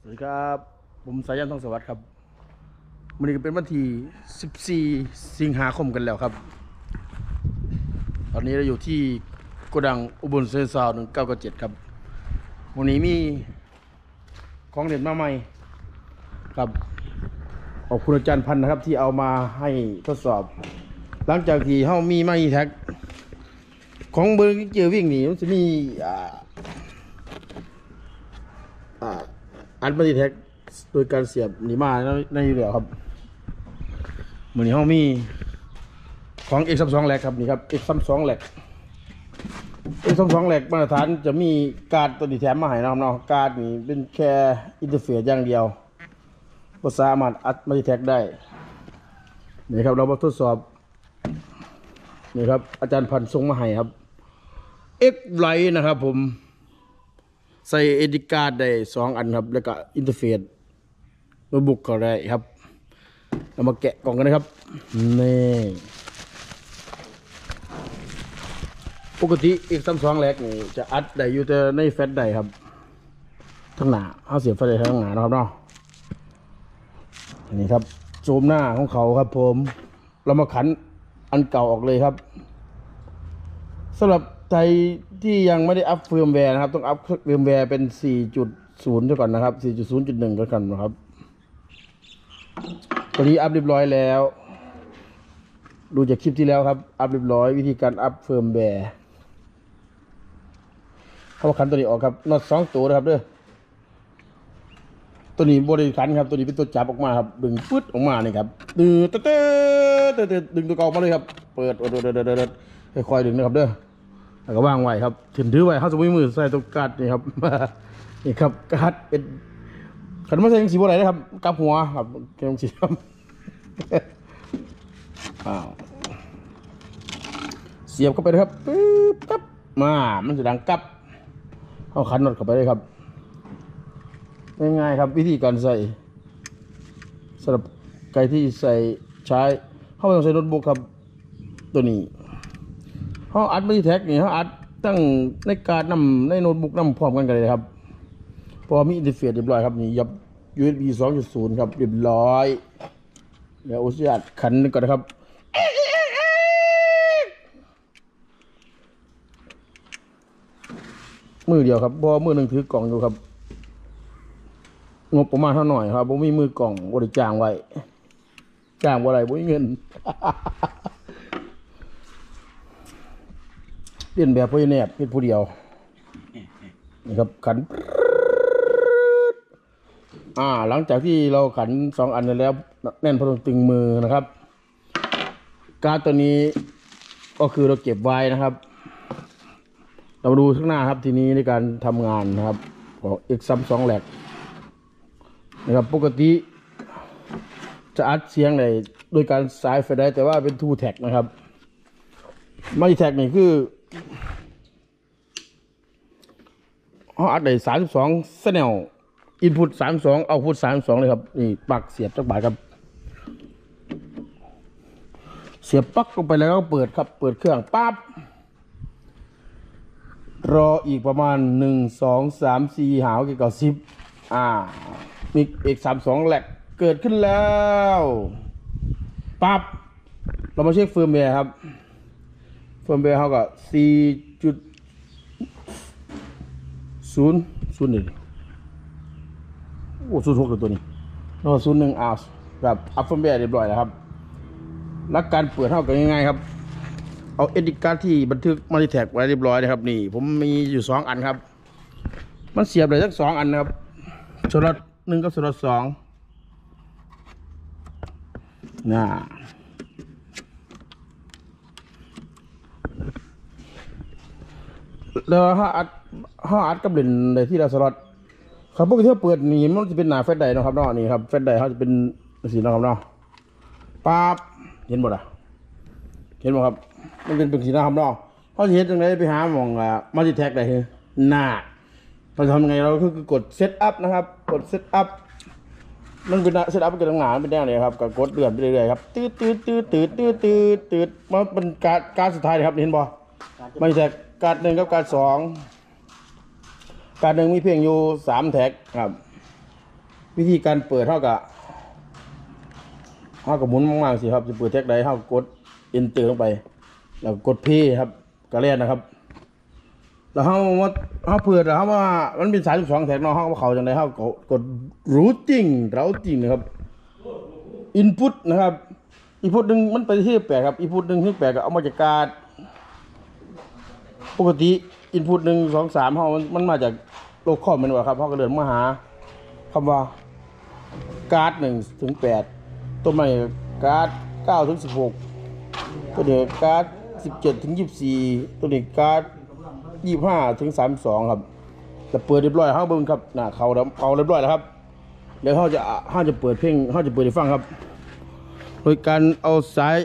สวัสดีครับ ผมสายันทองสวัสดิ์ครับวันนี้ก็เป็นวันที่ 14 สิงหาคมกันแล้วครับ ตอนนี้เราอยู่ที่โกดังอุบลเซนซาว197ครับ วันนี้มีของเด่นมาใหม่ครับ ขอบคุณอาจารย์พันธ์นะครับที่เอามาให้ทดสอบ หลังจากที่เฮามีไม้แท็ก ของเบอร์เจอวิ่งหนีมันจะมีอ่าอ่า อันปฏิแท็กโดยการเสียบหนีมาในในอยู่แล้วครับเหมือนี้ห้องมีของ X 3 2แหลกครับนี่ครับ X 3 2แหลก X 3 2แหลกมาตรฐานจะมีการ์ดตัวนี้แถมมาให้นะครับเนาะการ์ดนี่เป็นแค่อินเทอร์เฟซอย่างเดียวก็สามารถอัดมัลติแท็กได้นี่ครับเรามาทดสอบนี่ครับอาจารย์พันธ์ส่งมาให้ครับ X ไลท์นะครับผม ใส่เอดิการ์ดได้สองอันครับ แล้วก็อินเทอร์เฟซโน้ตบุ๊กก็ได้ครับเรามาแกะกล่องกันนะครับ นี่ ปกติอีกซัมสองแรกนี่จะอัดได้อยู่แต่ในแฟลชได้ครับ ทั้งหนาเอาเสียบไฟได้ทั้งหนานะครับเนาะนนี้ครับโจมหน้าของเขาครับผม เรามาขันอันเก่าออกเลยครับสำหรับ ใครที่ยังไม่ได้อัพเฟิร์มแวร์นะครับ ต้องอัพเฟิร์มแวร์เป็น 4.0ด้วยก่อนนะครับ 4.0.1ด้วยกันนะครับตอนนี้อัพเรียบร้อยแล้ว ดูจากคลิปที่แล้วครับ อัพเรียบร้อยวิธีการอัพเฟิร์มแวร์เข้ามาขันตัวนี้ออกครับน็อตสองตัวนะครับเด้อตัวนี้บริขันครับ ตัวนี้เป็นตัวจับออกมาครับ ดึงปึ๊ดออกมานี่ครับดึงเต้เต้เต้เต้ดึงตัวเก่าออกมาเลยครับ เปิดเดินเดินเดินเดินค่อยๆดึงนะครับเด้อ แล้วก็วางไว้ครับถึงถือไว้เขาจะไม่มือใส่ตรงการ์ดนี่ครับ นี่ครับการ์ดเป็นขันม่ใช่ยังสีบัวไหนนะครับกับหัวครับเกมสีครับเสียบเข้าไปเลยครับปึ๊บกับมา มันจะดังกับเข้าขันน็อตเข้าไปเลยครับง่ายๆครับวิธีการใส่สำหรับใครที่ใส่ใช้เข้าไปต้องใส่โน้ตบุ๊กครับตัวนี้ เขาอัดไม่แท็กนี่เขาอัดตั้งในการดนำในโน้ตบุ๊กนำพร้อมกันกันเลยครับ พอมีอินเทอร์เฟซเรียบร้อยครับนี่ยับ USB 2.0 ครับเรียบร้อย เดี๋ยวอุสยาดขันก่อนนะครับมือเดียวครับพอมือหนึ่งถือกล่องอยู่ครับ งบประมาณเท่าหน่อยครับผมมีมือกล่องบริจางไว้ จ้างบ่ไรบ่มีเงิน เลียนแบบพ่อแนบเป็นผู้เดียวนี่ครับขันอ่า หลังจากที่เราขันสองอันนั้นแล้ว แน่นพอตึงมือนะครับ การตัวนี้ก็คือเราเก็บไว้นะครับ เรามาดูข้างหน้าครับทีนี้ในการทำงานนะครับของ X 3 2แหลกนะครับปกติจะอัดเสียงในโดยการสายไฟได้แต่ว่าเป็นทูแท็กนะครับ ไม่แท็กนี่คือ เขาอัดได้สามสิบสองเสนลอินพุตสามสองเอาพุตสามสองเลยครับนี่ปักเสียบจักบาทครับ เสียบปักลงไปแล้วก็เปิดครับ เปิดเครื่องปั๊บรออีกประมาณหนึ่งสองสามสี่หาวเกี่ยวกับสิบอ่ามีเอกสามสองแหลกเกิดขึ้นแล้วปั๊บเรามาเช็คเฟิร์มแวร์ครับ เฟิร์มแวร์เขาก็สี่จุด ศูนย์ศูนย์หนึ่งโอ้ศูนย์หกตัวนี้แล้วศูนย์หนึ่งอ้าวแบบอัพเฟิร์มแวร์เรียบร้อยแล้วครับหลักการเปิดเท่ากันง่ายๆครับ เอาเอดิการ์ที่บันทึกมาที่แท็กไว้เรียบร้อยนะครับ นี่ ผมมีอยู่สองอันครับ มันเสียบเลยทั้งสองอันนะครับสล็อตหนึ่งกับสล็อตสองน่าแล้วถ้าอัด ถ้าอัดกับเลนในที่เราสล็อตครับปกติถ้าเปิดนี่มันจะเป็นหนาแฟลชไดร์เนาะครับเนาะนี่ครับแฟลชไดร์เขาจะเป็นสีเนาะครับเนาะปั๊บเห็นหมดอะเห็นหมดครับ มันเป็นเป็นสีนะครับเนาะเขาจะเห็นตรงไหนไปหาหมองอ่ามัลติแท็กได้คือหน้าเราจะทำยังไงเราก็คือกดเซตอัพนะครับ กดเซตอัพมันเป็นเซตอัพเป็นตรงหนาเป็นแนวไหนครับก็กดเลื่อนไปเรื่อยๆครับตืดตืดตืดตืดตืดตืดตืดมันเป็นการการสุดท้ายเลยครับเห็นบ่ไม่ใช่การหนึ่งกับการสอง การหนึ่งมีเพียงอยู่สามแท็กครับ วิธีการเปิดเท่ากับเท่ากับหมุนมากๆสิครับจะเปิดแท็กใดเท่ากับกด enter ลงไป แล้วกด play ครับกระเล่นนะครับแล้วเขาว่าเขาเปิดแล้วเขาว่ามันเป็นสายสิบสองแท็กเนาะเขาก็เขาจังไดเขาก็กด routing routing นะครับ input นะครับ input หนึ่งมันไปที่แปดครับ input หนึ่งที่แปดก็เอามาจากการปกติอินพุตหนึ่งสองสามเขามันมาจาก โลกคอมันว่าครับเขาก็เดินมาหาคำว่าการ์ดหนึ่งถึงแปดตัวใหม่การ์ดเก้าถึงสิบหกตัวนี้การ์ดสิบเจ็ดถึงยี่สิบสี่ตัวนี้การ์ดยี่ห้าถึงสามสองครับแต่เปิดเรียบร้อยเขาเบิ่งครับน่ะเขาแล้วเขาเรียบร้อยแล้วครับเดี๋ยวเขาจะเขาจะเปิดเพลงเขาจะเปิดให้ฟังครับ โดยการเอาสาย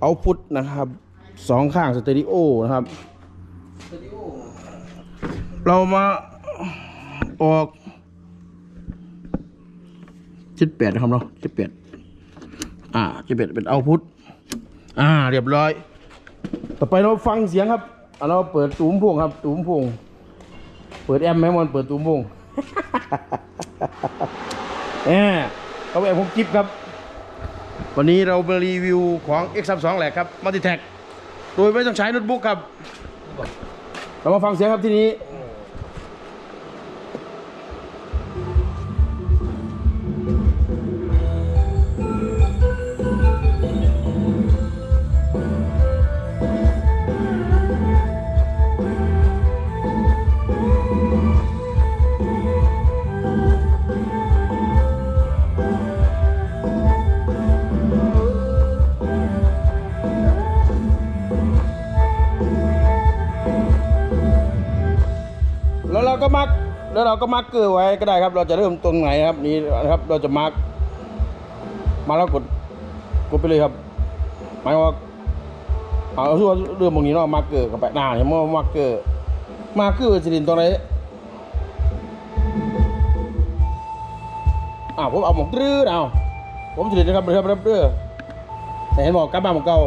เอาพุทนะครับสองข้างสเตอริโอนะครับ เรามาออกเจ็ดแปดนะครับเนาะเจ็ดแปดอ่าเจ็ดแปดเป็นเอาพุทอ่า เรียบร้อย ต่อไปเราฟังเสียงครับอะเราเปิดตูมพวงครับ ตูมพวงเปิดแอมแมมอนเปิดตูมพวงเออเขาแบบผมกิฟครับ วันนี้เรามารีวิวของ X32 แหละครับมัลติแท็กโดยไม่ต้องใช้โน้ตบุ๊กครับ เรามาฟังเสียงครับที่นี้ แล้วเราก็มาร์กเกอร์ไว้ก็ได้ครับ เราจะเริ่มตรงไหนครับนี่นะครับ เราจะมาร์กมาแล้วกดกดไปเลยครับ หมายว่าเอาส่วนเรื่องตรงนี้เนาะมาร์กเกอร์กับไปหน้าเห็นไหมว่ามาร์กเกอร์มาร์กเกอร์จะดินตรงไหนอ่าวผมเอาหมกรื้อเอาผมจะดินนะครับเรือเรือเรือเห็นบอกกลับมาหมกเก่า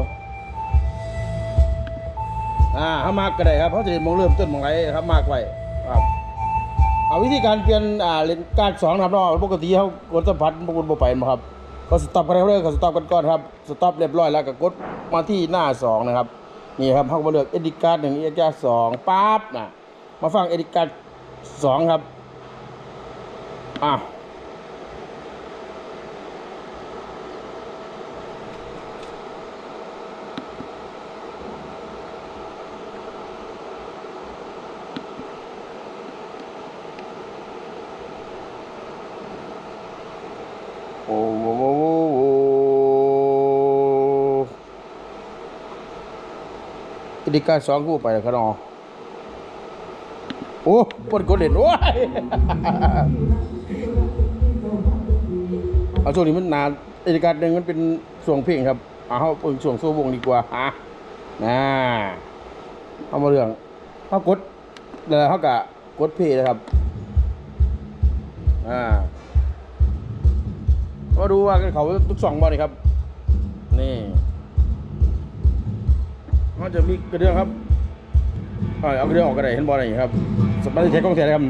อ่าเขามากก็ได้ครับเขาจะเรียนมองเริ่มต้นมองไรครับมากไว้ครับ เอาวิธีการเปลี่ยนอ่าเลนการสองนะครับเนาะปกติเขากดสัมผัสปกติบ่ไปมาครับก็สต็อปกันเรื่อยๆก็สต็อปกันก่อนครับสต็อปเรียบร้อยแล้วก็กดมาที่หน้าสองนะครับนี่ครับเขาก็มาเลือกเอดิการ์ดหนึ่งเอดิการ์ดสองปั๊บนะมาฟังเอดิการ์ดสองครับอ่า อิดิการสองกูไปแล้วครับน้องโอ้ปนกดเด่นโอ้ยเอาช่วงนี้มันนานอิดิการหนึ่งมันเป็นช่วงเพลงครับเอาเขาเป็นช่วงโซ่วงดีกว่าฮะน่าเอามาเรื่องเขากดแล้วเขากะกดเพลย์นะครับอ่าก็ดูว่าเขาทุกสองบอลนี่ครับ นี่ มันจะมีกระเดื่องครับเอาเอากระเดื่องออกกระไดเห็นบอลอะไรครับสปาร์ตี้เทคกล้องเสียนะครับ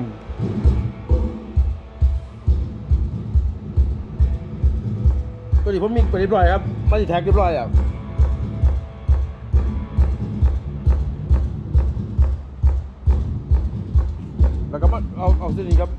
ตัวนี้ผมมีเรียบร้อยครับมาติแท็กเรียบร้อยอะแล้วก็มาเอาเอาเส้นนี้ครับ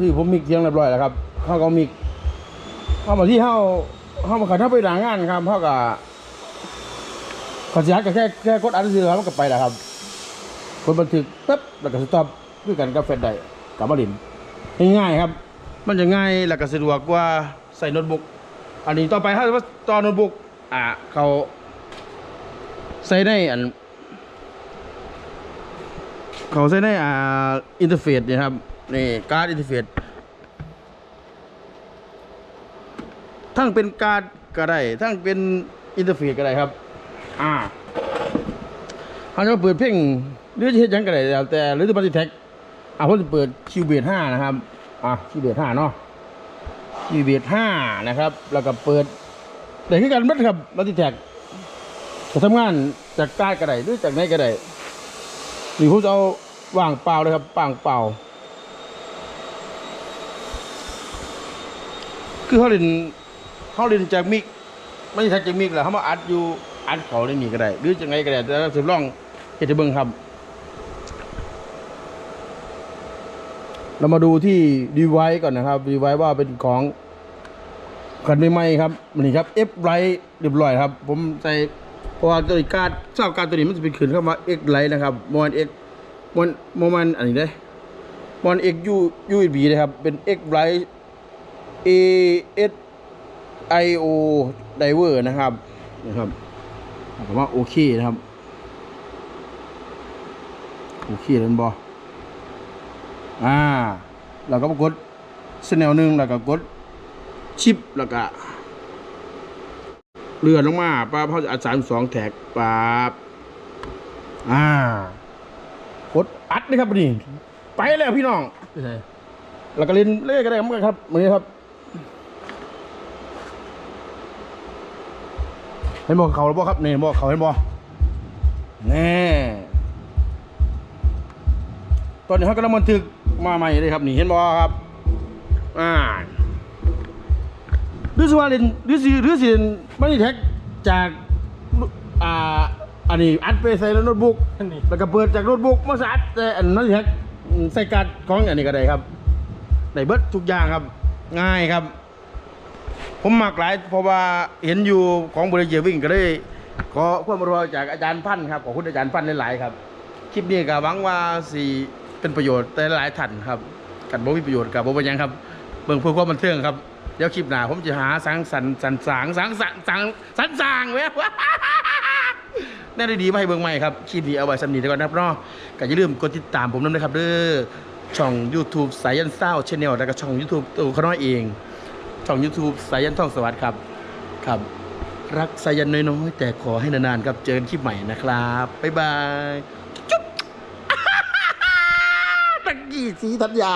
นี่ครับนี่ผมมิกเสียงเรียบร้อยแล้วครับเขาก็มิกเอามาที่เฮาเฮามาขันเฮาไปหลังงานครับเฮาก็ขอสิฮัดก็แค่แค่กดอัดซื้อครับมันก็ไปแล้วครับกดบันทึกปั๊บแล้วก็สต็อปด้วยกันกับเฟซได้กลับมาลินง่ายๆครับ มันจะง่ายแล้วก็สะดวกกว่าใส่โน้ตบุ๊กอันนี้ต่อไปถ้าว่าต่อโน้ตบุ๊กอ่าเขาใส่ได้อันเขาใช้ในอ่าอินเทอร์เฟซเนี่ยครับ นี่การ์ดอินเทอร์เฟซทั้งเป็นการ์ดก็ได้ทั้งเป็นอินเทอร์เฟซก็ได้ครับ อ่าเขาจะเปิดเพลงหรือจะเฮ็ดหยังก็ได้แล้วแต่หรือจะบันทึกแท็กอ่าผมจะเปิดคิวเบสห้านะครับ อ่าคิวเบสห้าเนาะคิวเบสห้านะครับ แล้วก็เปิดได้คือกันหมัดครับบันทึกแท็กจะทำงานจากการ์ดก็ได้หรือจากไหนก็ได้หรือผมจะเอาว่างเปล่าเลยครับว่างเปล่า คือเขาเล่นเขาเล่นจากมิกไม่ใช่จากมิกแหละเขามาอัดอยู่อัดเขาได้มีก็ได้ หรือจะไงก็ได้แต่เราสืบล่องเฮดให้เบิ้งครับ เรามาดูที่ดีไวก่อนนะครับดีไวว่าเป็นของกันใหม่ๆครับนี่ครับ F ไลท์เรียบร้อยครับ ผมใส่เพราะว่าตัวนี้การดทราบการตัวนี้มันจะเป็นขืนเข้ามา X ไลท์นะครับมอน X มอนมอนอันนี้ได้มอน X U U B นะครับเป็น X ไลท์ A S I O Diver นะครับนะครับผมว่าโอเคนะครับ โอเคแล้วบออ่าแล้วก็กดสแนลหนึ่งแล้วก็กดชิปแล้วก็เลื่อนลงมาป้าเขาจะอัดสามสองแท็กป้าบอ่ากดอัดเลยครับนี่ไปแล้วพี่น้องไปไหนแล้วก็เล่นเล่นก็ได้เหมือนกันครับมือนี้ครับ ห็นบอกเขาแล้วบ่ครับนี่บอกเขาเห็นบ่แน่ตอนนี้เขากำลังบันทึกมาใหม่เลยครับนี่เห็นบ่ครับอ่าหรือสิว่าเล่นหรือสิหรือสิเล่นมันนี่แท็กจากอ่าอันนี้อัดไปใส่แล้วโน้ตบุ๊กนี่แล้วก็เปิดจากโน้ตบุ๊กมาสอัดแต่อันนั้นแท็กใส่การ์ดของอันนี้ก็ได้ครับได้เบิดทุกอย่างครับ ง่ายครับ ผมมักหลายเพราะว่าเห็นอยู่ของบริเจวิ่งก็เลยขอความรู้จากอาจารย์พันธ์ครับขอบคุณอาจารย์พันธ์หลายๆครับคลิปนี้ก็หวังว่าสิเป็นประโยชน์แต่หลายท่านครับกันบ่มีประโยชน์กับบ่เป็นยังครับเบิ่งเพื่อความบันเทิงครับเดี๋ยวคลิปหน้าผมจะหาสังสรรค์สันสางสังสรรค์สังสันสางเว้ยน่าได้ดีมาให้เบิ่งใหม่ครับคลิปนี้เอาไว้สำนีก่อนนะครับเนาะก็อย่าลืมกดติดตามผมด้วยนะครับเด้อช่อง YouTube สายันเศร้าชแนลแล้วก็ช่อง YouTube ตัวเขาน้อยเอง ช่อง YouTube สายันท่องสวัสดิ์ครับครับ รักสายันน้อยๆแต่ขอให้นานๆครับเจอกันคลิปใหม่นะครับบ๊ายบายจุ๊บตะกี้สีทัญญา